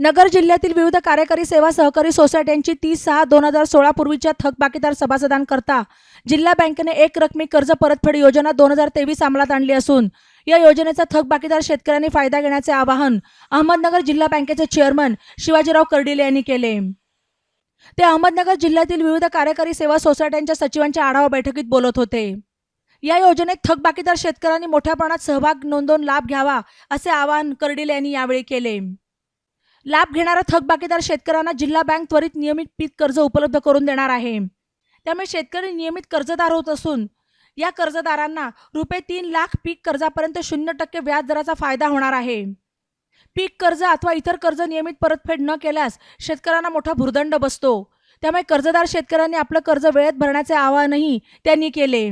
नगर जिल्ह्यातील विविध कार्यकारी सेवा सहकारी सोसायट्यांची तीस सहा दोन हजार सोळा पूर्वीच्या थकबाकीदार सभासदांकरता जिल्हा बँकेने एक रकमी कर्ज परतफेड योजना दोन हजार तेवीस अंमलात आणली असून या योजनेचा थकबाकीदार शेतकऱ्यांनी फायदा घेण्याचे आवाहन अहमदनगर जिल्हा बँकेचे चेअरमन शिवाजीराव कर्डिले यांनी केले. ते अहमदनगर जिल्ह्यातील विविध कार्यकारी सेवा सोसायट्यांच्या सचिवांच्या आढावा बैठकीत बोलत होते. या योजनेत थकबाकीदार शेतकऱ्यांनी मोठ्या प्रमाणात सहभाग नोंदवून लाभ घ्यावा असे आवाहन कर्डिले यांनी यावेळी केले. लाभ घेणाऱ्या थकबाकीदार शेतकऱ्यांना जिल्हा बँक त्वरित नियमित पीक कर्ज उपलब्ध करून देणार आहे. त्यामुळे शेतकरी नियमित कर्जदार होत असून या कर्जदारांना रुपये तीन लाख पीक कर्जापर्यंत शून्य टक्के व्याज दराचा फायदा होणार आहे. पीक कर्ज अथवा इतर कर्ज नियमित परतफेड न केल्यास शेतकऱ्यांना मोठा भुर्दंड बसतो. त्यामुळे कर्जदार शेतकऱ्यांनी आपलं कर्ज वेळेत भरण्याचे आवाहनही त्यांनी केले.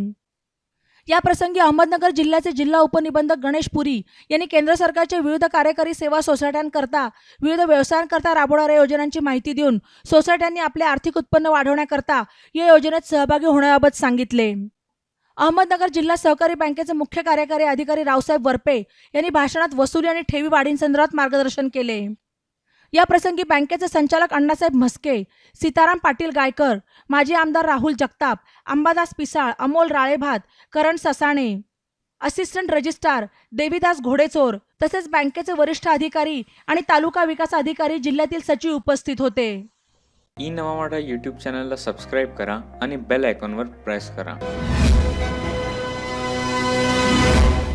याप्रसंगी अहमदनगर जिल्ह्याचे जिल्हा उपनिबंधक गणेश पुरी यांनी केंद्र सरकारच्या विविध कार्यकारी सेवा सोसायट्यांकरता विविध व्यवसायांकरता राबवणाऱ्या योजनांची माहिती देऊन सोसायट्यांनी आपले आर्थिक उत्पन्न वाढवण्याकरता या योजनेत सहभागी होण्याबाबत सांगितले. अहमदनगर जिल्हा सहकारी बँकेचे मुख्य कार्यकारी अधिकारी रावसाहेब वरपे यांनी भाषणात वसुली आणि ठेवी वाढींसंदर्भात मार्गदर्शन केले. या प्रसंगी बँकेचे संचालक अण्णासाहेब म्हस्के सीताराम पाटील गायकर माजी आमदार राहुल जगताप अंबादास पिसाळ अमोल राळेभात करण ससाणे असिस्टंट रजिस्ट्रार देवीदास घोडेचोर तसेच बँकेचे वरिष्ठ अधिकारी आणि तालुका विकास अधिकारी जिल्ह्यातील सचिव उपस्थित होते. ई नवा यूट्यूब चॅनलला सबस्क्राईब करा आणि बेल आयकॉनवर प्रेस करा.